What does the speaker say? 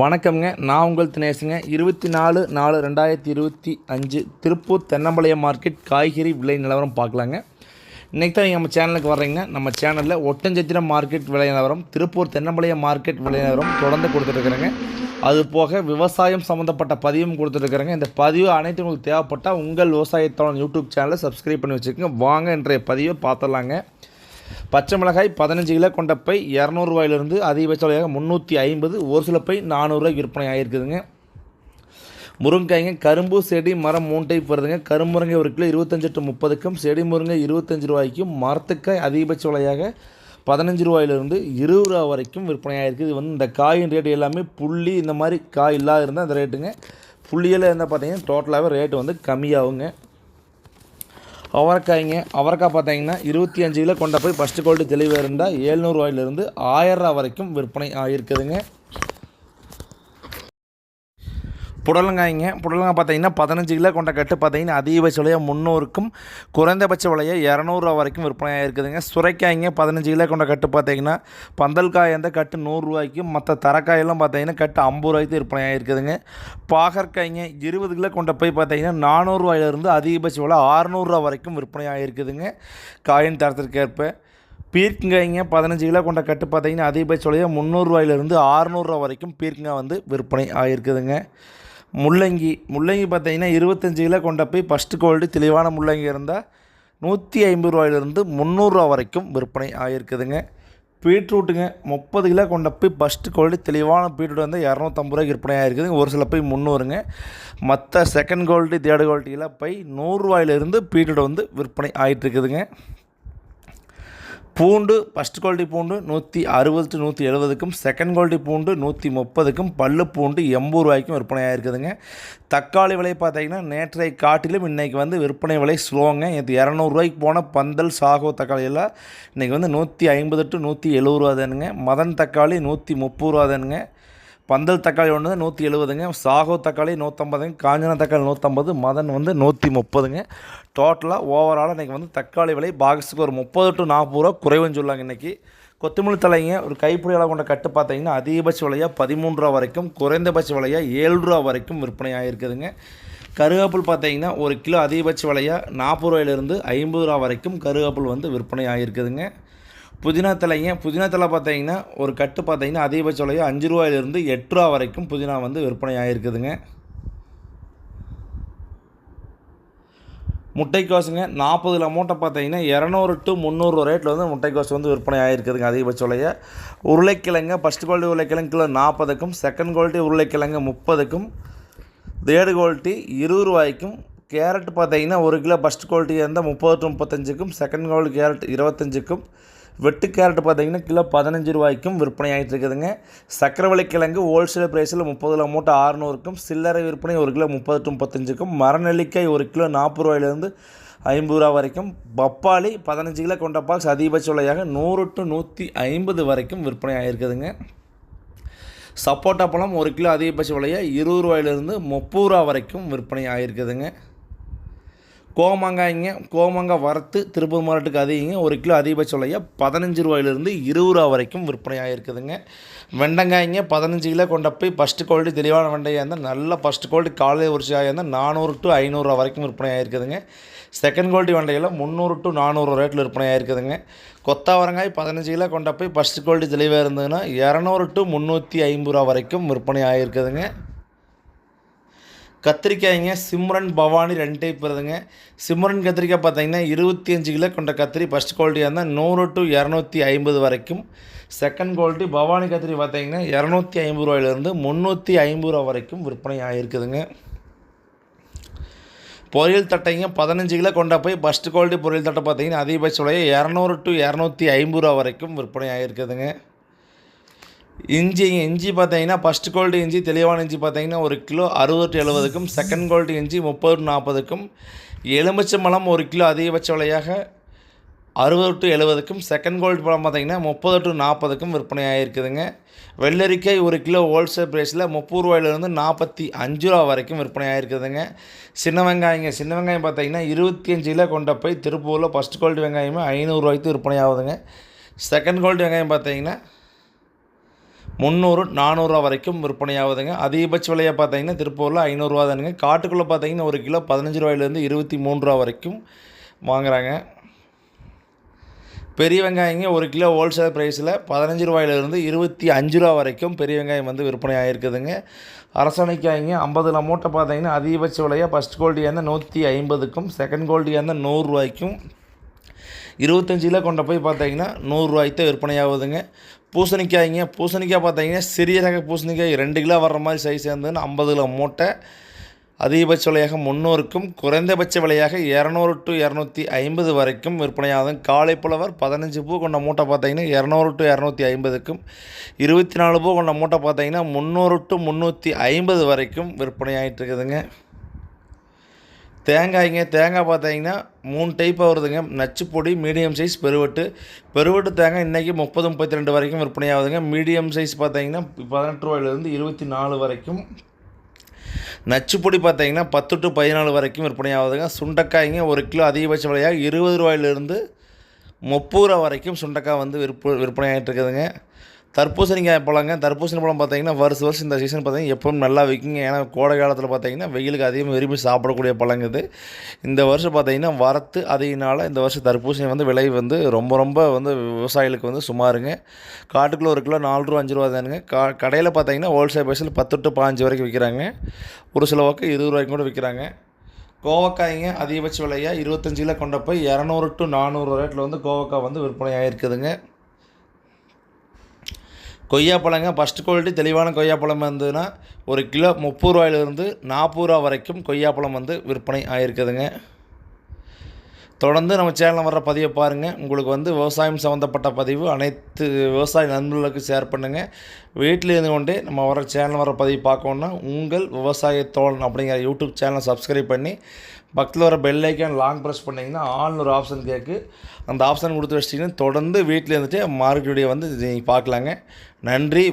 வணக்கம்ங்க. நான் உங்கள் தினேஷுங்க இருபத்தி நாலு நாலு ரெண்டாயிரத்தி இருபத்தி அஞ்சு திருப்பூர் தென்னம்பாளையம் மார்க்கெட் காய்கறி விலை நிலவரம் பார்க்கலாங்க. இன்றைக்கி தான் நீங்கள் நம்ம சேனலுக்கு வர்றீங்க. நம்ம சேனலில் ஒட்டஞ்சத்திரம் மார்க்கெட் விலை நிலவரம் திருப்பூர் தென்னம்பாளையம் மார்க்கெட் விலை நிலவரம் தொடர்ந்து கொடுத்துட்ருக்குறேங்க. அது போக விவசாயம் சம்மந்தப்பட்ட பதிவும் கொடுத்துட்ருக்குறேங்க. இந்த பதிவு அனைத்தும் உங்களுக்கு தேவைப்பட்டால் உங்கள் விவசாயத்தோட யூடியூப் சேனலை சப்ஸ்கிரைப் பண்ணி வச்சுக்கோங்க. வாங்க இன்றைய பதிவை பார்த்துடலாங்க. பச்சை மிளகாய் பதினஞ்சு கிலோ கொண்ட பை இரநூறுவாயிலிருந்து அதிகபட்ச விலையாக முந்நூற்றி ஐம்பது. ஒரு சில பை நானூறுரூவாய்க்கு விற்பனை ஆகிருக்குதுங்க முருங்கைங்க கரும்பு செடி மரம் மூணு டைப் வருதுங்க கரும்புருங்கை ஒரு கிலோ இருபத்தஞ்சு டு முப்பதுக்கும் செடி முருங்கை இருபத்தஞ்சு ரூபாய்க்கும் மரத்துக்காய் அதிகபட்ச விலையாக பதினஞ்சு ரூபாயிலிருந்து இருபது ரூபா வரைக்கும் விற்பனை ஆகிருக்கு இது வந்து இந்த காயின் ரேட் எல்லாமே புள்ளி இந்த மாதிரி காய் இல்லாத இருந்தால் அந்த ரேட்டுங்க புள்ளியில் இருந்தால் பார்த்தீங்கன்னா டோட்டலாகவே ரேட்டு வந்து கம்மியாகுங்க. அவரைக்காய்ங்க அவரைக்காய் பார்த்தீங்கன்னா இருபத்தி அஞ்சு கிலோ கொண்ட போய் ஃபஸ்ட்டு குவாலிட்டி தெளிவாக இருந்தால் ஏழ்நூறுவாயிலிருந்து ஆயிரரூவா வரைக்கும் விற்பனை ஆகிருக்குதுங்க புடலங்காய்ங்க. புடலங்காய் பார்த்தீங்கன்னா பதினஞ்சு கிலோ கொண்ட கட்டு பார்த்தீங்கன்னா அதிகபட்ச விலையாக முந்நூறுக்கும் குறைந்தபட்ச விலையை இரநூறுவா வரைக்கும் விற்பனை இருக்குதுங்க. சுரைக்காய்ங்க பதினஞ்சு கிலோ கொண்ட கட்டு பார்த்தீங்கன்னா பந்தல் காய் அந்த கட்டு நூறுரூவாய்க்கும் மற்ற தரக்காயெல்லாம் பார்த்தீங்கன்னா கட்டு ஐம்பது ரூபாய்க்கு விற்பனை ஆகிருக்குதுங்க பாகற்காய்ங்க இருபது கிலோ கொண்ட போய் பார்த்தீங்கன்னா நானூறுரூவாயிலிருந்து அதிகபட்ச விலை ஆறுநூறுவா வரைக்கும் விற்பனை ஆகிருக்குதுங்க காயின் தரத்திற்கேற்ப பீர்க்கங்காய்ங்க பதினஞ்சு கிலோ கொண்ட கட்டு பார்த்தீங்கன்னா அதிகபட்ச விலையாக முந்நூறுரூவாயிலிருந்து ஆறுநூறுவா வரைக்கும் பீர்க்கங்காய் வந்து விற்பனை ஆகிருக்குதுங்க முள்ளங்கி முள்ளங்கி பார்த்தீங்கன்னா இருபத்தஞ்சி கிலோ கொண்ட போய் ஃபஸ்ட்டு குவாலிட்டி தெளிவான முள்ளங்கி இருந்தால் நூற்றி ஐம்பது ரூபாயிலிருந்து முந்நூறுரூவா வரைக்கும் விற்பனை ஆகியிருக்குதுங்க. பீட்ரூட்டுங்க முப்பது கிலோ கொண்ட போய் ஃபஸ்ட்டு குவாலிட்டி தெளிவான பீட்ரூட் வந்து இரநூத்தம்பது ரூபாய்க்கு விற்பனை ஆகிருக்குதுங்க ஒரு சில போய் முந்நூறுங்க. மற்ற செகண்ட் குவாலிட்டி தேர்டு குவாலிட்டியில் போய் நூறுரூவாயிலிருந்து பீட்ரூட் வந்து விற்பனை ஆகிட்டு இருக்குதுங்க. பூண்டு ஃபஸ்ட் குவாலிட்டி பூண்டு நூற்றி அறுபது டு நூற்றி எழுபதுக்கும் செகண்ட் குவாலிட்டி பூண்டு நூற்றி முப்பதுக்கும் பல்லு பூண்டு எண்பது ரூபாய்க்கும் விற்பனை ஆகிருக்குதுங்க தக்காளி விலை பார்த்தீங்கன்னா நேற்றை காட்டிலும் இன்றைக்கி வந்து விற்பனை விலை ஸ்லோங்க. இது இரநூறுவாய்க்கு போன பந்தல் சாகோ தக்காளி எல்லாம் இன்றைக்கி வந்து நூற்றி ஐம்பது டு நூற்றி எழுபது ரூபா தானுங்க. மதன் தக்காளி நூற்றி முப்பது ரூபா தானுங்க. பந்தல் தக்காளி ஒன்று நூற்றி எழுபதுங்க சாகோ தக்காளி நூற்றம்பதுங்க காஞ்சன தக்காளி நூற்றம்பது மதன் வந்து நூற்றி முப்பதுங்க. டோட்டலாக ஓவராலாக இன்றைக்கி வந்து தக்காளி விலை பாக்ஸுக்கு ஒரு முப்பது டு நாற்பது ரூபா குறைவுன்னு சொல்லுவாங்க இன்றைக்கி கொத்தமல்லி தலைங்க ஒரு கைப்பிடி அளவு கொண்ட கட்டு பார்த்தீங்கன்னா அதிகபட்ச விலையாக பதிமூன்று ரூபா வரைக்கும் குறைந்தபட்ச விலையாக ஏழு ரூபா வரைக்கும் விற்பனை ஆகிருக்குதுங்க கருவேப்பில் பார்த்தீங்கன்னா ஒரு கிலோ அதிகபட்ச விலையாக நாற்பது ரூபாயிலிருந்து ஐம்பது ரூபா வரைக்கும் கருவேப்பில் வந்து விற்பனை ஆகிருக்குதுங்க புதினா தலைங்க புதினா தலை பார்த்தீங்கன்னா ஒரு கட்டு பார்த்தீங்கன்னா அதிகபட்ச விலையாக அஞ்சு ரூபாயிலிருந்து எட்டு ரூபா வரைக்கும் புதினா வந்து விற்பனை ஆகிருக்குதுங்க முட்டைக்கோசுங்க நாற்பதுல மூட்டை பார்த்தீங்கன்னா இரநூறு டு முந்நூறு ரேட்டில் வந்து முட்டைக்கோசு வந்து விற்பனை ஆகிருக்குதுங்க அதிகபட்ச விலையை. உருளைக்கிழங்க ஃபஸ்ட் குவாலிட்டி உருளைக்கிழங்கு கிலோ நாற்பதுக்கும் செகண்ட் குவாலிட்டி உருளைக்கிழங்கு முப்பதுக்கும் தேர்டு குவாலிட்டி இருபது ரூபாய்க்கும் கேரட் பார்த்தீங்கன்னா ஒரு கிலோ ஃபஸ்ட் குவாலிட்டி இருந்தால் முப்பது டு முப்பத்தஞ்சுக்கும் செகண்ட் குவாலிட்டி கேரட் இருபத்தஞ்சுக்கும் வெட்டு கேரட் பார்த்தீங்கன்னா கிலோ பதினஞ்சு ரூபாய்க்கும் விற்பனை ஆகிட்டு இருக்குதுங்க சக்கரவள்ளி கிழங்கு ஹோல்சேல் ப்ரைஸில் முப்பது கிலோ மூட்டை ஆறுநூறுக்கும் சில்லறை விற்பனை ஒரு கிலோ முப்பது டு முப்பத்தஞ்சுக்கும் மரநெல்லிக்காய் ஒரு கிலோ நாற்பது ரூபாயிலேருந்து ஐம்பது ரூபா வரைக்கும் பப்பாளி பதினஞ்சு கிலோ கொண்ட பாக்ஸ் அதிகபட்ச விலையாக நூறு டு நூற்றி ஐம்பது வரைக்கும் விற்பனை ஆகிருக்குதுங்க சப்போட்டா பழம் ஒரு கிலோ அதிகபட்ச விலையாக இருபது ரூபாயிலிருந்து முப்பது ரூபா வரைக்கும் விற்பனை ஆகிருக்குதுங்க கோமாங்காய்ங்க கோமாங்காய் வறுத்து திருப்பூர் மாவட்டத்துக்கு அதிகங்க. ஒரு கிலோ அதிகபட்ச விலையாக பதினஞ்சு ரூபாயிலிருந்து இருபது ரூபா வரைக்கும் விற்பனை ஆகிருக்குதுங்க வெண்டங்காய்ங்க பதினஞ்சு கிலோ கொண்ட போய் ஃபஸ்ட்டு குவாலிட்டி தெளிவான வெண்டையாக இருந்தால் நல்ல ஃபஸ்ட்டு குவாலிட்டி காலை உரிச்சியாக இருந்தால் நானூறு டு ஐநூறுரூவா வரைக்கும் விற்பனை இருக்குதுங்க செகண்ட் குவாலிட்டி வெண்டையில் முந்நூறு டு நானூறு ரேட்டில் விற்பனை இருக்குதுங்க கொத்தாவரங்காய் பதினஞ்சு கிலோ கொண்ட போய் ஃபஸ்ட்டு குவாலிட்டி தெளிவாக இருந்ததுன்னா இரநூறு டு முந்நூற்றி ஐம்பது ரூபா வரைக்கும் விற்பனை ஆகிருக்குதுங்க கத்திரிக்காய்ங்க சிம்ரன் பவானி ரெண்டு டைப் வருதுங்க சிம்ரன் கத்திரிக்காய் பார்த்தீங்கன்னா இருபத்தி அஞ்சு கிலோ கொண்ட கத்திரி. ஃபஸ்ட் குவாலிட்டியாக இருந்தால் நூறு டு இரநூத்தி ஐம்பது வரைக்கும். செகண்ட் குவாலிட்டி பவானி கத்திரி பார்த்தீங்கன்னா இரநூத்தி ஐம்பது ரூபாயிலேருந்து முந்நூற்றி ஐம்பது ரூபா வரைக்கும் விற்பனை ஆகிருக்குதுங்க பொரியல் தட்டைங்க பதினஞ்சு கிலோ கொண்ட போய் ஃபஸ்ட் குவாலிட்டி பொரியல் தட்டை பார்த்தீங்கன்னா அதிகபட்ச விலையை இரநூறு டு இரநூத்தி ஐம்பது ரூபா வரைக்கும் விற்பனை ஆகிருக்குதுங்க இஞ்சி இஞ்சி பார்த்தீங்கன்னா ஃபஸ்ட் கோல்டு இஞ்சி தெளிவான இஞ்சி பார்த்தீங்கன்னா ஒரு கிலோ அறுபது டு எழுபதுக்கும் செகண்ட் கோல்டு இஞ்சி முப்பது டு நாற்பதுக்கும் எலுமிச்சை பழம் ஒரு கிலோ அதிகபட்ச விலையாக அறுபது டு எழுபதுக்கும் செகண்ட் கோல்டு பழம் பார்த்தீங்கன்னா முப்பது டு நாற்பதுக்கும் விற்பனை ஆகிருக்குதுங்க வெள்ளரிக்காய் ஒரு கிலோ ஹோல்சேல் ப்ரைஸில் முப்பது ரூபாயிலிருந்து நாற்பத்தி அஞ்சு ரூபா வரைக்கும் விற்பனை ஆகிருக்குதுங்க சின்ன வெங்காயங்க சின்ன வெங்காயம் பார்த்தீங்கன்னா இருபத்தி அஞ்சு கிலோ கொண்ட போய் திருப்பூரில் ஃபஸ்ட் கோல்டு வெங்காயமே ஐநூறுரூவாய்க்கு விற்பனை ஆகுதுங்க செகண்ட் கோல்டு வெங்காயம் பார்த்தீங்கன்னா முந்நூறு நானூறுரூவா வரைக்கும் விற்பனையாகுதுங்க. அதிகபட்ச விலையை பார்த்தீங்கன்னா திருப்பூரில் ஐநூறுரூவா தானுங்க. காட்டுக்குள்ளே பார்த்தீங்கன்னா ஒரு கிலோ பதினஞ்சு ரூபாயிலேருந்து இருபத்தி மூணு ரூபா வரைக்கும் வாங்குறாங்க. பெரிய வெங்காயங்க ஒரு கிலோ ஹோல்சேல் ப்ரைஸில் பதினஞ்சு ரூபாயிலிருந்து இருபத்தி அஞ்சு ரூபா வரைக்கும் பெரிய வெங்காயம் வந்து விற்பனை ஆகிருக்குதுங்க அரசணைக்காய்ங்க ஐம்பதுல மூட்டை பார்த்தீங்கன்னா அதிகபட்ச விலையாக ஃபஸ்ட் குவாலிட்டியாக இருந்தால் நூற்றி ஐம்பதுக்கும் செகண்ட் குவாலிட்டியாக இருந்தால் நூறுரூவாய்க்கும் இருபத்தஞ்சு கொண்டு கொண்ட போய் பார்த்தீங்கன்னா நூறுரூவாய்க்கு தான் விற்பனையாகுதுங்க. பூசணிக்காய்ங்க பூசணிக்காய் பார்த்தீங்கன்னா சிறிய ரக பூசணிக்காய் ரெண்டு கிலோ வர்ற மாதிரி சைஸ் இருந்ததுன்னு ஐம்பது கிலோ மூட்டை. அதிகபட்ச விலையாக முந்நூறுக்கும் குறைந்தபட்ச விலையாக இரநூறு டு இரநூத்தி ஐம்பது வரைக்கும் விற்பனையாகும் காலை புலவர் பதினஞ்சு பூ கொண்ட மூட்டை பார்த்தீங்கன்னா இரநூறு டு இரநூத்தி ஐம்பதுக்கும் இருபத்தி நாலு பூ கொண்ட மூட்டை பார்த்தீங்கன்னா முந்நூறு டு முந்நூற்றி ஐம்பது வரைக்கும் விற்பனையாகிட்டு இருக்குதுங்க. தேங்காய்ங்க தேங்காய் பார்த்தீங்கன்னா மூணு டைப் வருதுங்க. நச்சுப்பொடி மீடியம் சைஸ் பெருவெட்டு. பெருவட்டு தேங்காய் இன்றைக்கி முப்பது முப்பத்தி ரெண்டு வரைக்கும் விற்பனையாகுதுங்க. மீடியம் சைஸ் பார்த்தீங்கன்னா பதினெட்டு ரூபாயிலேருந்து இருபத்தி நாலு வரைக்கும். நச்சுப்பொடி பார்த்தீங்கன்னா பத்து டு பதினாலு வரைக்கும் விற்பனையாகுதுங்க. சுண்டைக்காய்ங்க ஒரு கிலோ அதிகபட்ச விலையாக இருபது ரூபாயிலிருந்து முப்பது ரூபா வரைக்கும் சுண்டைக்காய் வந்து விற்ப விற்பனை ஆகிட்டு இருக்குதுங்க. தர்பூசணிக்காய் பழங்க. தர்பூசணி பழம் பார்த்தீங்கன்னா வருஷம் வருஷம் இந்த சீசன் பார்த்தீங்கன்னா எப்பவும் நல்லா விற்குங்க. ஏன்னா கோடை காலத்தில் பார்த்தீங்கன்னா வெயிலுக்கு அதிகமாக விரும்பி சாப்பிடக்கூடிய பழங்க இது. இந்த வருஷம் பார்த்தீங்கன்னா வரத்து அதிகனால இந்த வருஷம் தர்பூசணி வந்து விலை வந்து ரொம்ப ரொம்ப வந்து விவசாயிகளுக்கு வந்து சுமாருங்க. காட்டுக்குள்ளே ஒரு கிலோ நாலு ரூபா அஞ்சு ரூபா தானுங்க. கா கடையில் பார்த்தீங்கன்னா ஹோல்சேல் பைஸில் பத்து டு பாஞ்சு வரைக்கும் விற்கிறாங்க ஒரு சில பக்கம் இருபது ரூபாய்க்கு கூட விற்கிறாங்க கோவக்காய்ங்க அதிகபட்ச விலையாக இருபத்தஞ்சு கொண்ட போய் இரநூறு டு நானூறு ரேட்டில் வந்து கோவக்காய் வந்து விற்பனை ஆகிருக்குதுங்க கொய்யாப்பழங்க ஃபஸ்ட் குவாலிட்டி தெளிவான கொய்யாப்பழம் இருந்ததுன்னா ஒரு கிலோ முப்பது ரூபாயிலிருந்து நாற்பது ரூபா வரைக்கும் கொய்யாப்பழம் வந்து விற்பனை ஆகிருக்குதுங்க தொடர்ந்து நம்ம சேனலில் வர்ற பதிவை பாருங்கள் உங்களுக்கு வந்து விவசாயம் சம்மந்தப்பட்ட பதிவு அனைத்து விவசாய நண்பர்களுக்கு ஷேர் பண்ணுங்கள் வீட்டில் இருந்து கொண்டே நம்ம வர சேனல் வர பதிவு பார்க்கணுன்னா உங்கள் விவசாய தோழன் அப்படிங்கிற யூடியூப் சேனலை சப்ஸ்கிரைப் பண்ணி பக்கத்தில் வர பெல் ஐக்கான் லாங் ப்ரெஸ் பண்ணிங்கன்னா ஆல்னு ஒரு ஆப்ஷன் கேட்கு அந்த ஆப்ஷன் கொடுத்து வச்சிட்டிங்கன்னா தொடர்ந்து வீட்டில் இருந்துட்டு மார்க்கெட் வீடியோ வந்து நீங்கள் பார்க்கலாங்க. நன்றி.